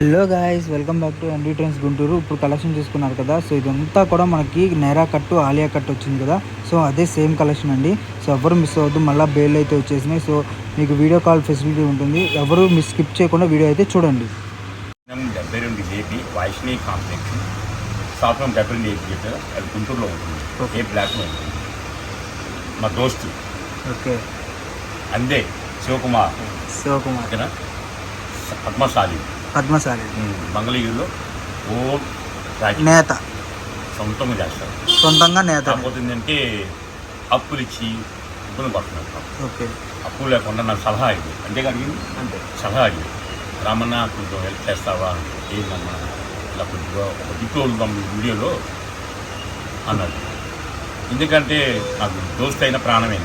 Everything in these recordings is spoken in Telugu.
Hello guys welcome back to MD trends Guntur ఇప్పుడు కలెక్షన్ చూసుకున్నారు కదా సో ఇదంతా కూడా మనకి నేరా కట్టు ఆలియా కట్ వచ్చింది కదా. సో అదే సేమ్ కలెక్షన్ అండి. సో ఎవరు మిస్ అవ్వద్దు మళ్ళీ బేల్ అయితే వచ్చేసినాయి. సో మీకు వీడియో కాల్ ఫెసిలిటీ ఉంటుంది. ఎవరు మిస్ స్కిప్ చేయకుండా వీడియో అయితే చూడండి. డెబ్బై రెండు ఏపీ వైష్ణవి కాంప్లెక్స్ సాఫ్ట్వేర్ డెబ్బై రెండు ఏపీ అది గుంటూరులో ఉంటుంది. ఏ బ్లాక్లో ఉంటుంది. మా దోస్తు. ఓకే అందే శివకుమార్. శివకుమార్. పద్మశాలి. పద్మశాలి. మంగళగిరిలో ఓ రాజకీయ నేత. సొంతంగా చేస్తారు. సొంతంగా నేత. కాకపోతే ఏంటంటే అప్పులు ఇచ్చి ఇబ్బంది పడుతున్నారు ఓకే. అప్పులు లేకుండా నాకు సలహా అయింది అంతేగాని అంతే. సలహా అడిగింది రామన్న కొంచెం హెల్ప్ చేస్తావా? ఏందమ్మా? ఇలా కొద్దిగా ఒక దిక్కు ఉందాం ఈ వీడియోలో అన్నాడు. ఎందుకంటే నాకు దోస్త్ అయిన ప్రాణమే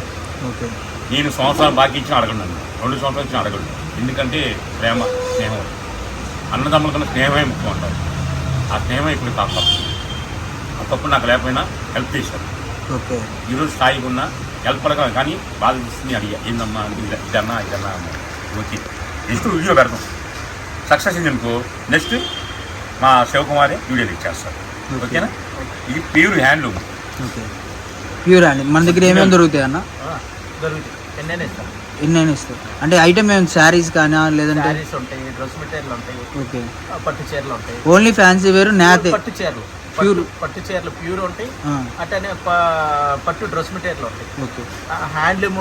ఓకే. నేను సంవత్సరాలు బాకీ ఇచ్చిన అడగండి రెండు సంవత్సరాలు ఇచ్చిన అడగండి ఎందుకంటే ప్రేమ స్నేహం. అన్నదమ్ముల కన్నా స్నేహమే ముఖ్యం అంటారు. ఆ స్నేహమే ఇప్పుడు కాక ఒకప్పుడు నాకు లేకపోయినా హెల్ప్ చేశారు. ఓకే. ఈరోజు స్థాయికి ఉన్న హెల్ప్ అడగా కానీ బాధ తీసుకుని అడిగా ఏందమ్మా ఇదన్నా ఇదన్నా అన్నా ఓకే. నెక్స్ట్ వీడియో పెడతాం. సక్సెస్ అయిందనుకో నెక్స్ట్ మా శివకుమారే వీడియోలు ఇచ్చేస్తారు. ఓకేనా? ఇది ప్యూర్ హ్యాండ్లూమ్ ఓకే. ప్యూర్ అండి మన దగ్గర ఏమేమి దొరుకుతాయి. అన్న దొరుకుతాయి ఎన్నైనా ఇస్తాం ఎన్నైనా ఇస్తాయి. అంటే ఐటమ్ ఏమైనా శారీస్ కానీ లేదంటే? శారీస్ ఉంటాయి డ్రెస్ మెటీరియల్ ఉంటాయి. ఓకే. ఆ, పట్టు చీరలు ఉంటాయి. ఓన్లీ ఫ్యాన్సీ వేరు నేతే పట్టు చీరలు. Pure. పట్టు- చీరలు ప్యూర్ ఉంటాయి. అట్లనే ప- పట్టు డ్రెస్ మెటీరియల్ ఉంటాయి. ఓకే. హ్యాండ్లూమ్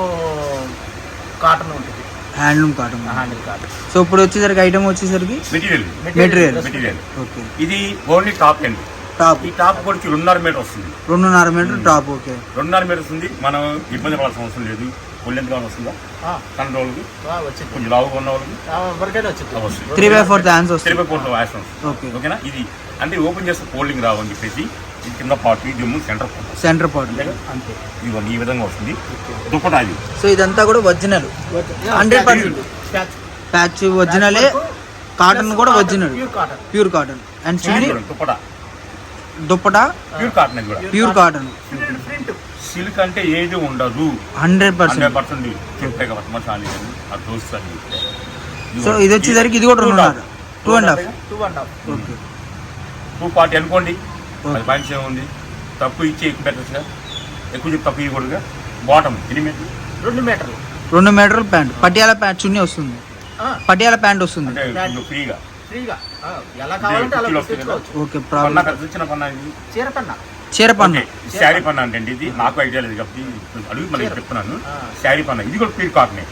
కాటన్ ఉంటుంది. Handloom cotton handle cotton so ఇప్పుడు వచ్చేసరికి ఐటమ్ వచ్చేసరికి మెటీరియల్ Material. Material okay. ఇది ఓన్లీ టాప్ ఎండ్ టాప్ ఈ టాప్ కూడా రెండున్నర మీటర్ వస్తుంది. రెండున్నర మీటర్ టాప్ ఓకే. రెండున్నర మీటర్ వస్తుంది. మనం ఇబ్బంది పడాల్సిన అవసరం లేదు. ఒళ్ళెంతగా వస్తుందా? రోజులకి వచ్చింది. కొంచెం లావుగా ఉన్న వాళ్ళకి వచ్చింది. వస్తుంది. Three by fourth hands three by ఫోర్లో వేస్తాం ఓకే. ఓకేనా? ఇది అంటే ఓపెన్ చేస్తే ఫోల్డింగ్ రావని చెప్పేసి ఇది కింద పార్ట్ ఇది సెంటర్ పార్ట్ సెంటర్ పార్ట్ అంతే. ఇదిగోండి ఈ విధంగా వస్తుంది. దుప్పటా ఇది సో ఇదంతా కూడా ఒరిజినల్. Hundred percent. ప్యాచ్. ఒరిజినలే. కాటన్ కూడా original. Pure cotton. Pure cotton. And చున్నీ చూడండి, దుప్పటా. Dupatta? Pure cotton pure cotton print silk అంటే ఏది ఉండదు. Hundred percent. పర్సెంట్ చెప్పే సో ఇది. వచ్చేసరికి ఇది కూడా రెండున్నర. Two and half two and half okay two party అనుకోండి. మంచి ఏముంది తక్కువ ఇచ్చి ఎక్కువ పెట్టచ్చుగా ఎక్కువ చెప్పి తక్కువ ఇవ్వకూడదుగా బాటమ్ ఎన్ని మీటర్లు రెండు మీటర్లు రెండు మీటర్ల ప్యాంట్. పటియాల ప్యాంట్ చున్నీ వస్తుంది. ఆ, పటియాల ప్యాంట్ వస్తుంది. ఫ్రీగా. ఫ్రీగా. ఎలా కావాలంటే అలా ఓకే పన్నా. ప్రాబ్లం. ఖర్చు వచ్చిన పన్నా ఇది. చీర పన్న. చీర పన్ను. ఓకే, శారీ పన్నా అంటే ఇది. నాకు ఐడియా లేదు కాబట్టి అడుగు మళ్ళీ చెప్తున్నాను. శారీ పన్నా. ఇది కూడా ప్యూర్ కాటనే.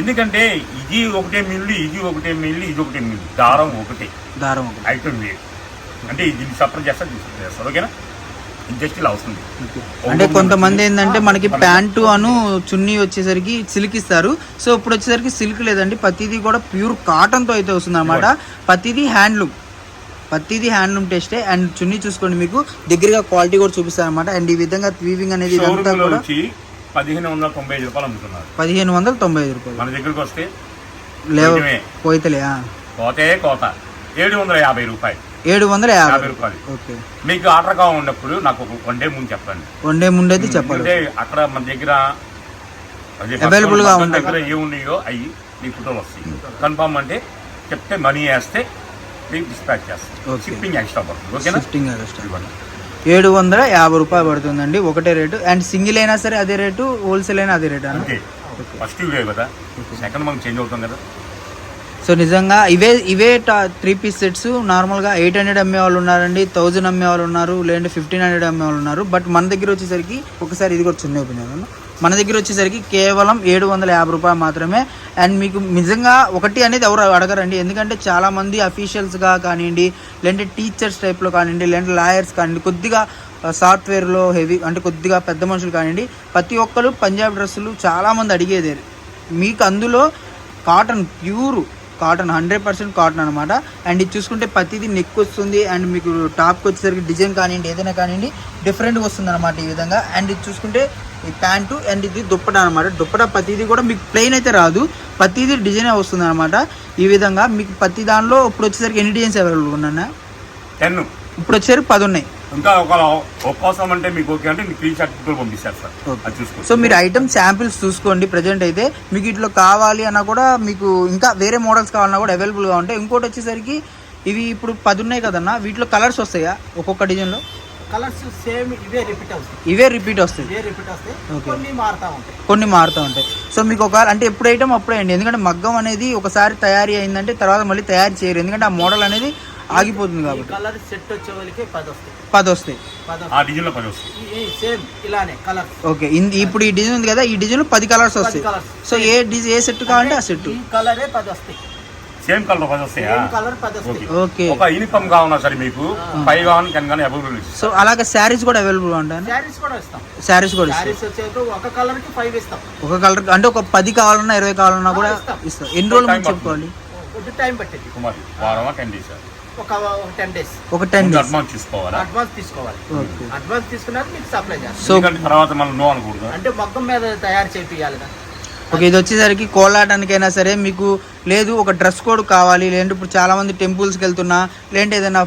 ఎందుకంటే ఇది ఒకటే మిల్లు ఇది ఒకటే మిల్లు ఇది ఒకటే మిల్లు. దారం ఒకటే. దారం ఒకటి. ఐటమ్ వేరు. అంటే దీన్ని సపరేట్ చేస్తారు ఓకేనా? ఇది జస్ట్ ఇలా వస్తుంది. అంటే కొంతమంది ఏంటంటే మనకి ప్యాంటు అను చున్నీ వచ్చేసరికి సిల్క్ ఇస్తారు సో ఇప్పుడు వచ్చేసరికి సిల్క్ లేదండి. ప్రతిదీ కూడా ప్యూర్ కాటన్తో అయితే వస్తుంది అనమాట ప్రతిదీ హ్యాండ్లూమ్. ప్రతిదీ హ్యాండ్లూమ్ టెస్టే. అండ్ చున్నీ చూసుకోండి మీకు. దగ్గరగా క్వాలిటీ కూడా చూపిస్తారు అనమాట అండ్ ఈ విధంగా వీవింగ్ అనేది ఇదంతా కూడా పదిహేను వందల తొంభై ఐదు రూపాయలు అమ్ముతున్నారు. పదిహేను వందల తొంభై ఐదు రూపాయలు. మన దగ్గరికి వస్తే లేవ. పోయితలే. కోతే కోత. ఏడు వందల యాభై రూపాయలు. ఏడు వందల యాభై రూపాయలు. ఓకే. మీకు ఆర్డర్ ఉన్నప్పుడు నాకు ఒక వన్ డే ముందు చెప్పండి. వన్ డే ముందైతే చెప్పాలి. ఎందుకంటే అక్కడ మన దగ్గర Available గా ఉంటాయి. దగ్గర ఏమున్నాయో అవి మీ ఫోటోలు వస్తాయి. కన్ఫామ్ అంటే చెప్తే మనీ వేస్తే మీకు డిస్పాచ్ చేస్తాం. షిప్పింగ్ ఎక్స్ట్రా పడుతుంది. ఓకేనా. ఏడు వందల యాభై రూపాయలు పడుతుందండి. ఒకటే రేటు. అండ్ సింగిల్ అయినా సరే అదే రేటు హోల్సేల్ అయినా అదే రేటు? ఫస్ట్ కదా. సెకండ్ మనం చేంజ్ అవుతాం కదా. సో నిజంగా ఇవే ఇవే త్రీ పీస్ సెట్స్ నార్మల్గా ఎయిట్ హండ్రెడ్ అమ్మే వాళ్ళు ఉన్నారండి. థౌజండ్ అమ్మే వాళ్ళు ఉన్నారు. లేదంటే ఫిఫ్టీన్ హండ్రెడ్ అమ్మే వాళ్ళు ఉన్నారు. బట్ మన దగ్గర వచ్చేసరికి ఒకసారి ఇది కూడా చిన్న ఒపీనియన్ మన దగ్గర వచ్చేసరికి కేవలం ఏడు వందల యాభై రూపాయలు మాత్రమే. అండ్ మీకు నిజంగా ఒకటి అనేది ఎవరు అడగరండి. ఎందుకంటే చాలామంది అఫీషియల్స్గా కానివ్వండి లేదంటే టీచర్స్ టైప్లో కానివ్వండి లేదంటే లాయర్స్ కానివ్వండి కొద్దిగా సాఫ్ట్వేర్లో హెవీ అంటే కొద్దిగా పెద్ద మనుషులు కానివ్వండి ప్రతి ఒక్కరు పంజాబ్ డ్రెస్సులు చాలామంది అడిగేదే. మీకు అందులో cotton pure cotton hundred percent cotton అనమాట అండ్ ఇది చూసుకుంటే ప్రతిదీ నెక్ వస్తుంది. అండ్ మీకు టాప్కి వచ్చేసరికి డిజైన్ కానివ్వండి ఏదైనా కానివ్వండి డిఫరెంట్గా వస్తుంది అనమాట ఈ విధంగా. అండ్ ఇది చూసుకుంటే ఈ ప్యాంటు అండ్ ఇది దుప్పట అనమాట దుప్పట ప్రతిదీ కూడా మీకు ప్లెయిన్ అయితే రాదు. ప్రతిదీ డిజైన్ వస్తుంది అనమాట ఈ విధంగా మీకు ప్రతి దానిలో ఇప్పుడు వచ్చేసరికి ఎన్ని డిజైన్స్ అవైలబుల్ ఉన్నాయన్న? టెన్. ఇప్పుడు వచ్చేసరికి పది ఉన్నాయి. ఇంకా ఒక ఒక్కోసం అంటే మీకు ఓకే అంటే మీకు త్రీ షర్ట్ కూడా పంపిస్తారు సార్. అది చూసుకోండి. సో మీరు ఐటమ్ శాంపిల్స్ చూసుకోండి ప్రజెంట్ అయితే. మీకు ఇట్లా కావాలి అన్నా కూడా మీకు ఇంకా వేరే మోడల్స్ కావాలన్నా కూడా అవైలబుల్గా ఉంటాయి. ఇంకోటి వచ్చేసరికి ఇవి ఇప్పుడు పది ఉన్నాయి కదన్నా వీటిలో కలర్స్ వస్తాయా ఒక్కొక్క డిజైన్లో? కలర్స్ సేమ్ ఇవే రిపీట్ అవుతాయి. ఇవే రిపీట్ వస్తాయి. ఇవే రిపీట్ వస్తాయి. కొన్ని మారుతా ఉంటాయి. కొన్ని మారుతూ ఉంటాయి. సో మీకు ఒక అంటే ఎప్పుడు ఐటమ్ అప్పుడే అండి. ఎందుకంటే మగ్గం అనేది ఒకసారి తయారీ అయిందంటే తర్వాత మళ్ళీ తయారు చేయరు. ఎందుకంటే ఆ మోడల్ అనేది ఆగిపోతుంది కాబట్టి. కలర్ సెట్ వచ్చే వాళ్ళకి పది వస్తాయి. పది వస్తాయి. సేమ్ ఇలానే కలర్ ఓకే. ఇప్పుడు ఈ డిజైన్ ఉంది కదా ఈ డిజైన్ పది కలర్స్ వస్తాయి. సో ఏ డిజైన్ ఏ సెట్ కావాలంటే ఆ సెట్. ఈ కలరే పది వస్తాయి. సేమ్ కలర్ వస్తాయా? పది ఓకే. ఒక యూనిఫామ్ కావాలన్నా సరే మీకు పై కావాలి కింద కానీ అవైలబుల్ సో అలాగే శారీస్ కూడా అవైలబుల్ ఉంటాయి? శారీస్ కూడా ఇస్తాం. శారీస్ కూడా ఒక కలర్కి ఫైవ్ ఇస్తాం. ఒక కలర్ అంటే ఒక పది కావాలన్నా ఇరవై కావాలన్నా కూడా ఇస్తాం. ఎన్ని రోజులు ముందు చెప్పుకోవాలి? కొద్ది టైం పట్టింది కుమారి వారమా టెన్ డేస్ ఒక టెన్ డేస్ ఒక టెన్ డేస్ అడ్వాన్స్ తీసుకోవాలా? అడ్వాన్స్ తీసుకోవాలి. అడ్వాన్స్ తీసుకున్నాక మీకు సప్లై చేస్తాం. సో తర్వాత మనం నో అనకూడదు? అంటే మొగ్గం మీద తయారు చేపియాలి కదా. ఓకే ఇది వచ్చేసరికి కోలాటానికైనా సరే మీకు లేదు ఒక డ్రెస్ కోడ్ కావాలి లేదంటే ఇప్పుడు చాలామంది టెంపుల్స్కి వెళ్తున్నా లేదంటే ఏదైనా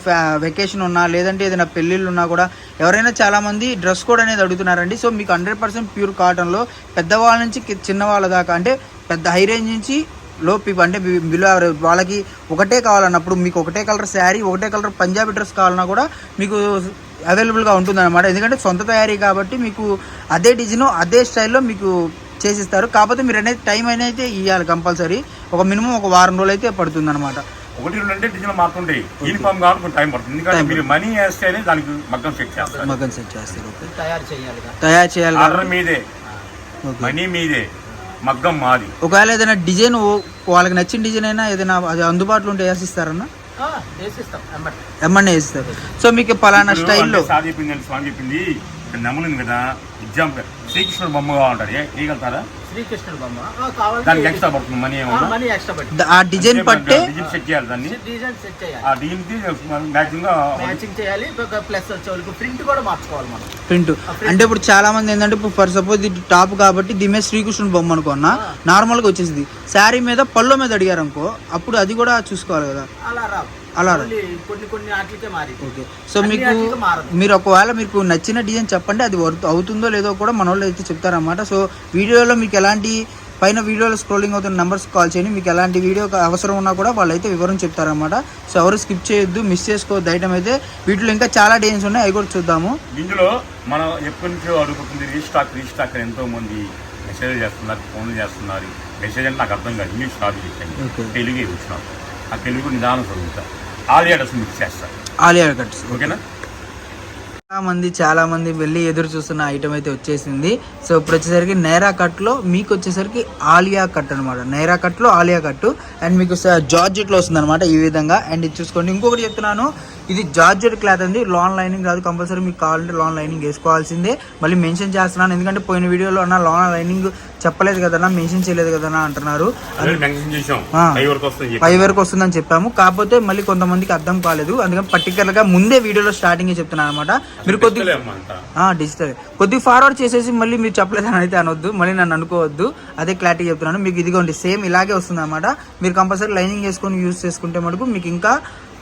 వెకేషన్ ఉన్నా లేదంటే ఏదైనా పెళ్ళిళ్ళు ఉన్నా కూడా ఎవరైనా చాలామంది డ్రెస్ కోడ్ అనేది అడుగుతున్నారండి. సో మీకు హండ్రెడ్ పర్సెంట్ ప్యూర్ కాటన్లో పెద్దవాళ్ళ నుంచి చిన్నవాళ్ళ దాకా అంటే పెద్ద హై రేంజ్ నుంచి లో పీపుల్ అంటే బిలో వాళ్ళకి ఒకటే కావాలన్నప్పుడు మీకు ఒకటే కలర్ శారీ ఒకటే కలర్ పంజాబీ డ్రెస్ కావాలన్నా కూడా మీకు అవైలబుల్గా ఉంటుంది అనమాట ఎందుకంటే సొంత తయారీ కాబట్టి మీకు అదే డిజైన్ అదే స్టైల్లో మీకు చేసిస్తారు. కాకపోతే మీరు అనేది టైం అనేది ఇవ్వాలి కంపల్సరీ. ఒక మినిమం ఒక వారం రోజులు అయితే పడుతుంది అనమాట ఒకటి రెండు అంటే డిజైన్ మారుతుంటాయి యూనిఫామ్ కొంచెం టైం పడుతుంది. ఎందుకంటే మీరు మనీ వేస్తేనే దానికి మగ్గం చెక్ చేస్తారు. మగన్ సెట్ చేస్తారు. తయారు చేయాలి తయారు చేయాలి ఆర్డర్ కాబట్టి. మీదే. మనీ మీదే. మగ్గం మాది. ఒకవేళ ఏదైనా డిజైన్ వాళ్ళకి నచ్చిన డిజైన్ అయినా ఏదైనా అది అందుబాటులో ఉంటే వేసిస్తారన్న? ఆ, వేసిస్తాం. ఎమ్మటి ఎమ్మని వేస్తారు సో మీకు పలానా స్టైల్లో సార్ చెప్పింది స్వామి చెప్పింది. నమ్ములింది కదా. ఎగ్జాంపుల్ శ్రీకృష్ణుడు బొమ్మ కావాలంటారు శ్రీకృష్ణుడు బొమ్మ. దానికి ఎక్స్ట్రా పడుతుంది మనీ ఏమన్నా మనీ ఎక్స్ట్రా పట్టి ద- ఆ డిజైన్ పట్టే డిజైన్ సెట్ చేయాలి దాన్ని. డిజైన్ సెట్ చేయాలి. ఆ డిజైన్కి మ్యాక్సిమం గా మ్యాచింగ్ చేయాలి. ప్లస్ వచ్చే వాళ్ళకి ప్రింట్ కూడా మార్చుకోవాలి మనం. ప్రింట్. అంటే ఇప్పుడు చాలా మంది ఏంటంటే ఇప్పుడు ఫర్ సపోజ్ ఇది టాప్ కాబట్టి దీని మీద శ్రీకృష్ణుడు బొమ్మ అనుకున్నా నార్మల్గా వచ్చేసింది. శారీ మీద పళ్ళు మీద అడిగారు అనుకో అప్పుడు అది కూడా చూసుకోవాలి కదా. అలా రావు. అలా కొన్ని కొన్ని వాటికే మారి ఓకే. సో మీకు. మీరు ఒకవేళ మీకు నచ్చిన డిజైన్ చెప్పండి అది వర్త్ అవుతుందో లేదో కూడా మన వాళ్ళు అయితే చెప్తారన్నమాట. సో వీడియోలో మీకు ఎలాంటి పైన వీడియోలో స్క్రోలింగ్ అవుతున్న నెంబర్స్ కాల్ చేయండి మీకు ఎలాంటి వీడియో అవసరం ఉన్నా కూడా వాళ్ళు అయితే వివరం చెప్తారన్నమాట. సో ఎవరు స్కిప్ చేయొద్దు మిస్ చేసుకోవద్దు ఐటమ్ అయితే. వీటిలో ఇంకా చాలా డిజైన్స్ ఉన్నాయి అవి కూడా చూద్దాము. ఇందులో మనం ఎప్పటి నుంచో అడుగుతుంది రీస్టాక్ రీస్టాక్ అని ఎంతో మంది మెసేజ్ చేస్తున్నారు ఫోన్లు చేస్తున్నారు. మెసేజ్ అంటే నాకు అర్థం కాదు ఇంగ్లీష్ రాదు Okay. చెప్పండి తెలుగు ఆ తెలుగు నిదానం చదువుతా. ఆలియాడస్ మిక్స్ చేస్తారు. ఆలియా కట్స్. ఓకేనా? చాలా మంది చాలా మంది వెళ్ళి ఎదురు చూస్తున్న ఐటమ్ అయితే వచ్చేసింది. సో ఇప్పుడు వచ్చేసరికి నైరా కట్లో మీకు వచ్చేసరికి ఆలియా కట్ అనమాట నైరా కట్లో ఆలియా కట్ అండ్ మీకు జార్జెట్లో వస్తుంది అనమాట ఈ విధంగా. అండ్ ఇది చూసుకోండి ఇంకొకటి చెప్తున్నాను. ఇది జార్జెట్ క్లాత్ అండి. లాన్ లైనింగ్ కాదు కంపల్సరీ మీకు కావాలంటే లాన్ లైనింగ్ వేసుకోవాల్సిందే. మళ్ళీ మెన్షన్ చేస్తున్నాను. ఎందుకంటే పోయిన వీడియోలో అన్న లాన్ లైనింగ్ చెప్పలేదు కదన్నా మెన్షన్ చేయలేదు కదన్నా అంటున్నారు. పై వరకు వస్తుందని చెప్పాము. కాకపోతే మళ్ళీ కొంతమందికి అర్థం కాలేదు. అందుకని పర్టికులర్గా ముందే వీడియోలో స్టార్టింగ్ చెప్తున్నాను అనమాట మీరు కొద్దిగా డిజిటలే కొద్దిగా ఫార్వర్డ్ చేసేసి మళ్ళీ మీరు చెప్పలేదని అయితే అనొద్దు. మళ్ళీ నన్ను అనుకోవద్దు. అదే క్లారిటీ చెప్తున్నాను. మీకు ఇదిగోండి సేమ్ ఇలాగే వస్తుంది అనమాట మీరు కంపల్సరీ లైనింగ్ వేసుకొని యూస్ చేసుకుంటే మటుకు మీకు ఇంకా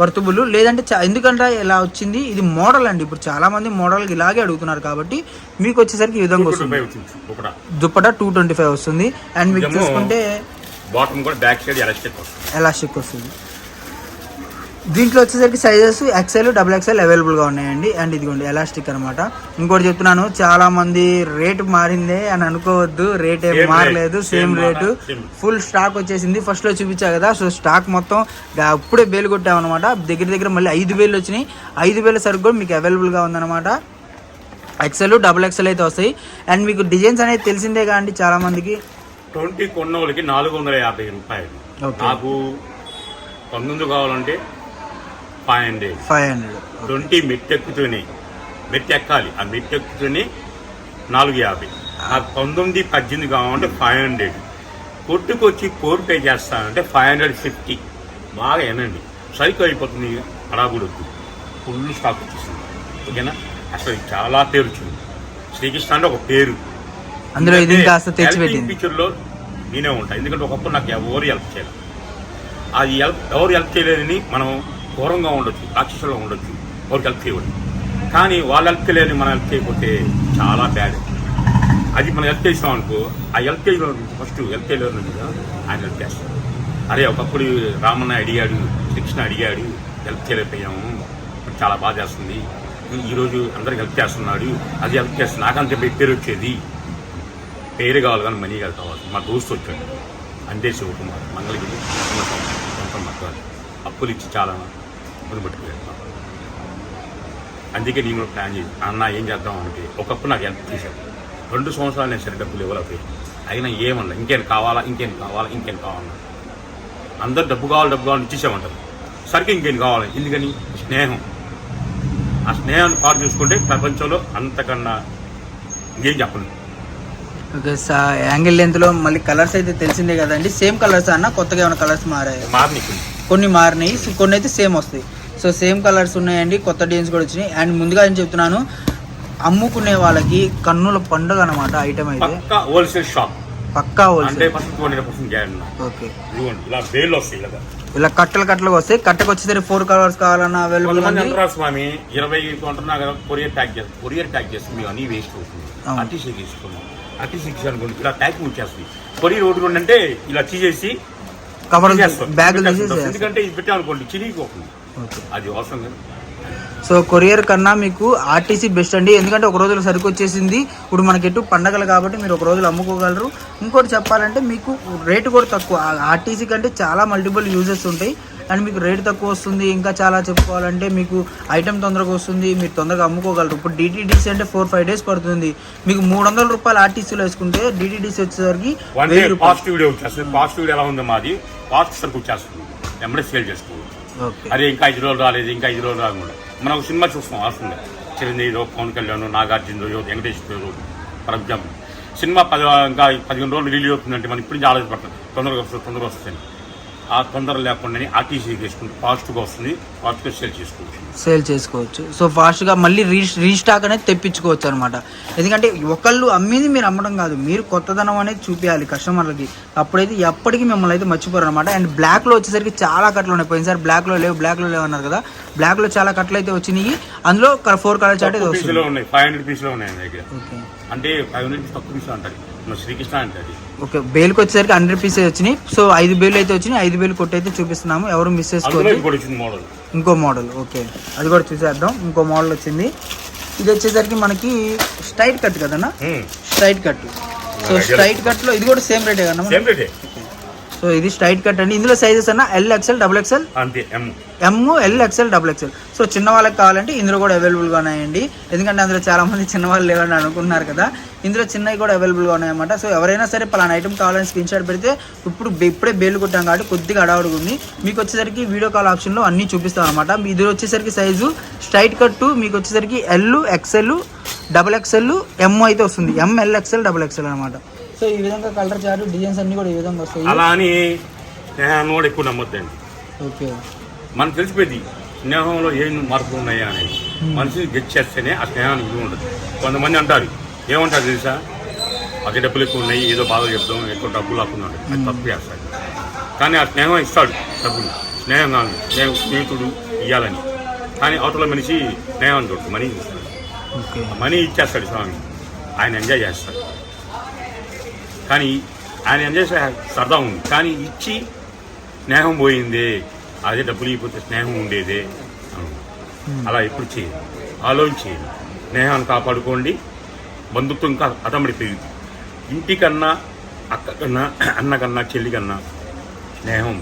వర్తబుల్. లేదంటే ఎందుకంటే ఇలా వచ్చింది? ఇది మోడల్ అండి. ఇప్పుడు చాలా మంది మోడల్ ఇలాగే అడుగుతున్నారు కాబట్టి మీకు వచ్చేసరికి ఈ విధంగా వస్తుంది. దుప్పట. టూ ట్వంటీ ఫైవ్ వస్తుంది. అండ్ మీకు చూసుకుంటే బాటమ్ కూడా బ్యాక్ సైడ్ ఎలాస్టిక్ వస్తుంది. ఎలాస్టిక్ వస్తుంది. దీంట్లో వచ్చేసరికి సైజెస్ ఎక్సెల్ డబుల్ ఎక్సెల్ అవైలబుల్గా ఉన్నాయండి. అండ్ ఇదిగోండి ఎలాస్టిక్ అనమాట ఇంకోటి చెప్తున్నాను చాలా మంది రేట్ మారిందే అని అనుకోవద్దు. రేట్ ఏం మారలేదు సేమ్ రేటు. ఫుల్ స్టాక్ వచ్చేసింది. ఫస్ట్లో చూపించా కదా సో స్టాక్ మొత్తం అప్పుడే బేలు కొట్టామన్నమాట దగ్గర దగ్గర మళ్ళీ ఐదు వేలు వచ్చినాయి. ఐదు వేల సరుకు కూడా మీకు అవైలబుల్గా ఉందన్నమాట. ఎక్సెల్ డబుల్ ఎక్సెల్ అయితే వస్తాయి. అండ్ మీకు డిజైన్స్ అనేది తెలిసిందే కాండి చాలా మందికి. ట్వంటీ కొన్న వాళ్ళకి నాలుగు వందల యాభై రూపాయలు. నాకు పంతొమ్మిది కావాలంటే five hundred. Five hundred. Twenty మెట్టెక్కుతూనే మెట్టెక్కాలి. ఆ మెట్టెక్కుతూనే నాలుగు యాభై. నాకు పంతొమ్మిది పద్దెనిమిది కావాలంటే ఫైవ్ హండ్రెడ్. కొట్టుకొచ్చి ఫోర్ పే చేస్తానంటే ఫైవ్ హండ్రెడ్ ఫిఫ్టీ. బాగా ఏనండి సైకిల్ అయిపోతుంది అడాగుడొద్దు ఫుల్ స్టాక్ వచ్చేసింది. ఓకేనా? అసలు చాలా పేరు వచ్చింది శ్రీకృష్ణ అంటే ఒక పేరు. అందులో ఇది కాస్త తెచ్చిపెట్టింది పిక్చర్లో నేనే ఉంటాను ఎందుకంటే ఒకప్పుడు నాకు ఎవరు హెల్ప్ చేయాలి అది హెల్ప్ ఎవరు హెల్ప్ చేయలేదని మనం ఘోరంగా ఉండొచ్చు రాక్షసులో ఉండొచ్చు ఎవరికి హెల్ప్ చేయవచ్చు కానీ వాళ్ళు హెల్ప్ లేని మనం హెల్ప్ చేయకపోతే చాలా బ్యాడ్ అది మనం హెల్ప్ చేసినాం అనుకో ఆ హెల్ప్ చేయలేదు ఫస్ట్ హెల్ప్ చేయలేదు ఆయన హెల్ప్ చేస్తాం అరే ఒకప్పుడు రామన్న అడిగాడు కృష్ణ అడిగాడు హెల్ప్ చేయలేకపోయాము చాలా బాధ చేస్తుంది. ఈరోజు అందరికి హెల్ప్ చేస్తున్నాడు అది హెల్ప్ చేస్తుంది. నాకంత పేరు వచ్చేది పేరు కావాలి కానీ మనీ కాదు కావాలి. మా దోస్తు వచ్చాడు అంతే శివకుమార్ మంగళగిరి సొంతం మక్కవాలి అప్పులు ఇచ్చి చాలా పట్టుకుపోయాడు అందుకే నేను కూడా ప్లాన్ చేసి అన్న ఏం చేద్దాం అంటే ఒకప్పుడు నాకు హెల్ప్ చేశాడు రెండు సంవత్సరాలు నేను సరే డబ్బులు ఇవ్వలేకపోయాను అయినా ఏమన్నా ఇంకేం కావాలా ఇంకేం కావాలా ఇంకేం కావాలన్నా అందరు డబ్బు కావాలి డబ్బు కావాలని ఇచ్చేసామంటారు సరికి ఇంకేం కావాలి? ఎందుకని? స్నేహం. ఆ స్నేహాన్ని పాటు చూసుకుంటే ప్రపంచంలో అంతకన్నా ఇంకేం చెప్పండి ఓకే సా యాంగిల్ లెంత్లో మళ్ళీ కలర్స్ అయితే తెలిసిందే కదండి. సేమ్ కలర్స్ అన్న కొత్తగా ఏమైనా కలర్స్ మారాయి? మార్నింగ్ కొన్ని మారినాయి కొన్ని అయితే సేమ్ వస్తాయి. సో సేమ్ కలర్స్ ఉన్నాయండి కొత్త డిజైన్స్ కూడా వచ్చినాయి. అండ్ ముందుగా నేను చెప్తున్నాను అమ్ముకునే వాళ్ళకి కన్నుల పండుగ అనమాట ఐటమ్ అయితే. హోల్సేల్ షాప్ పక్కా హోల్సేల్ ఓకే. ఇలా కట్టలు కట్టలు వస్తాయి. కట్టకు వచ్చేసరికి ఫోర్ కలర్స్ కావాలన్నా అవైలబుల్ స్వామి ఇరవై కొంటున్నా కదా కొరియర్ ప్యాక్ చేస్తాం కొరియర్ ప్యాక్ చేస్తే మీకు అన్ని వేస్ట్ అవుతుంది. ఆర్టీసీ తీసుకున్నాం ఆర్టీసీ అనుకోండి ఇలా ప్యాక్ వచ్చేస్తుంది కొరియర్ ఒకటి రెండు అంటే ఇలా తీసేసి కవర్ పెట్టేస్తాం. తీసేసి ఎందుకంటే ఇది పెట్టామనుకోండి చిరిగిపోతుంది ఓకే అది అవసరం కదా సో కొరియర్ కన్నా మీకు ఆర్టీసీ బెస్ట్ అండి. ఎందుకంటే ఒక రోజులో సరుకు వచ్చేసింది ఇప్పుడు మనకి ఎటు పండగలు కాబట్టి మీరు ఒక రోజులో అమ్ముకోగలరు. ఇంకోటి చెప్పాలంటే మీకు రేటు కూడా తక్కువ. ఆర్టీసీ కంటే చాలా మల్టిపుల్ యూజెస్ ఉంటాయి. అండ్ మీకు రేట్ తక్కువ వస్తుంది. ఇంకా చాలా చెప్పుకోవాలంటే మీకు ఐటమ్ తొందరగా వస్తుంది. మీరు తొందరగా అమ్ముకోగలరు. ఇప్పుడు డిటీడీసీ అంటే ఫోర్ ఫైవ్ డేస్ పడుతుంది. మీకు మూడు వందల రూపాయలు ఆర్టీసీలో వేసుకుంటే డిటీడీసీ వచ్చేసరికి పాజిటివ్ ఎలా ఉంది మాది. పాజిటివ్ సరుకు వచ్చేస్తుంది. ఎమ్మడే సేల్ చేసుకోవచ్చు. ఓకే. అదే ఇంకా ఐదు రోజులు రాలేదు ఇంకా ఐదు రోజులు రాకుండా. మనం ఒక సినిమా చూస్తాం అవసరం చిరంజీవిలో Pawan Kalyan Nagarjuna Venkateswara Rao for example. Cinema పది ఇంకా పదిహేను రోజులు రిలీజ్ అవుతుందంటే మనం ఇప్పుడు నుంచి పడుతుంది తొందరగా వస్తుంది తొందరగా వస్తుంది. ఆ తొందర లేకుండానే ఆర్టీసీ చేసుకుంటే పాజిటివ్గా వస్తుంది పాజిటివ్గా సేల్ చేసుకోవచ్చు. సేల్ చేసుకోవచ్చు. సో ఫాస్ట్గా మళ్ళీ రీ రీస్టాక్ అనేది తెప్పించుకోవచ్చు అనమాట ఎందుకంటే ఒకళ్ళు అమ్మేది మీరు అమ్మడం కాదు మీరు కొత్తదనం అనేది చూపించాలి కస్టమర్లకి. అప్పుడైతే ఎప్పటికీ మిమ్మల్ని అయితే మర్చిపోరు అనమాట అండ్ బ్లాక్లో వచ్చేసరికి చాలా కట్టలు ఉన్నాయి. పోయినసారి బ్లాక్లో లేవు బ్లాక్లో లేవు అన్నారు కదా. బ్లాక్లో చాలా కట్టలు అయితే వచ్చినాయి. అందులో ఫోర్ కలర్ చాట్ అయితే ఉన్నాయి ఫైవ్ హండ్రెడ్ పీసులో ఉన్నాయి దగ్గర. అంటే ఫైవ్ హండ్రెడ్ పీస్ తక్కువ పీసులు అంటారు. శ్రీకృష్ణ అంటే ఓకే బేల్కి వచ్చేసరికి హండ్రెడ్ పీసెస్ వచ్చినాయి. సో ఐదు బేలు అయితే వచ్చినాయి. ఐదు బేలు కొట్టి అయితే చూపిస్తున్నాము. ఎవరు మిస్ మోడల్ ఇంకో మోడల్ ఓకే. అది కూడా చూసేద్దాం. ఇంకో మోడల్ వచ్చింది. ఇది వచ్చేసరికి మనకి స్ట్రైట్ కట్ కదన్నా? స్ట్రైట్ కట్ సో స్ట్రైట్ కట్లో ఇది కూడా సేమ్ రేటే కదన్నా? సేమ్ రేటే సో ఇది స్ట్రైట్ కట్ అండి. ఇందులో సైజెస్ అన్న ఎల్ ఎక్స్ఎల్ డబుల్ ఎక్స్ఎల్ అంతే M M L XL double XL so చిన్న వాళ్ళకి కావాలంటే ఇందులో కూడా అవైలబుల్గా ఉన్నాయండి. ఎందుకంటే అందులో చాలా మంది చిన్న వాళ్ళు లేవని అనుకున్నారు కదా. ఇందులో చిన్నవి కూడా అవైలబుల్గా ఉన్నాయన్నమాట. సో ఎవరైనా సరే పలానా ఐటమ్ కావాలని స్క్రీన్ షాట్ పెడితే ఇప్పుడు ఇప్పుడే బేలు కొట్టాం కాబట్టి కొద్దిగా అడవుడు ఉంది. మీకు వచ్చేసరికి వీడియో కాల్ ఆప్షన్లో అన్నీ చూపిస్తాం అనమాట ఇది వచ్చేసరికి సైజు స్ట్రైట్ కట్ మీకు వచ్చేసరికి L XL double XL M అయితే వస్తుంది. M L XL double XL అనమాట సో ఈ విధంగా కలర్ చార్ట్ డిజైన్స్ అన్ని కూడా ఈ విధంగా వస్తాయి. అలా అని స్నేహాన్ని కూడా ఎక్కువ నమ్మొద్దండి. ఓకే. మనకు తెలిసిపోయింది స్నేహంలో ఏం మార్పులు ఉన్నాయా అనేది. మనిషిని గెట్ చేస్తేనే ఆ స్నేహానికి విలువ ఉండదు. కొంతమంది అంటారు ఏమంటారు తెలుసా? అదే డబ్బులు ఎక్కువ ఉన్నాయి ఏదో బాధ చెప్తాం ఎక్కువ డబ్బులు లాక్కున్నాడు అది తప్పు చేస్తాడు కానీ ఆ స్నేహం ఇస్తాడు డబ్బులు. స్నేహం కాదు స్నేహం స్నేహితుడు ఇవ్వాలని కానీ అవతల మనిషి స్నేహం చూడు మనీ ఇస్తాడు. మనీ ఇచ్చేస్తాడు స్వామి. ఆయన ఎంజాయ్ చేస్తాడు. కానీ ఆయన ఏం చేసే సరదా ఉంది. కానీ ఇచ్చి స్నేహం పోయిందే. అదే డబ్బులు ఇవ్వకపోతే స్నేహం ఉండేదే. అలా ఎప్పుడు చేయండి. ఆలోచించేయండి. స్నేహాన్ని కాపాడుకోండి. బంధుత్వం ఇంకా అతమడి పెరుగుతుంది ఇంటికన్నా అక్క కన్నా అన్న కన్నా చెల్లి కన్నా స్నేహం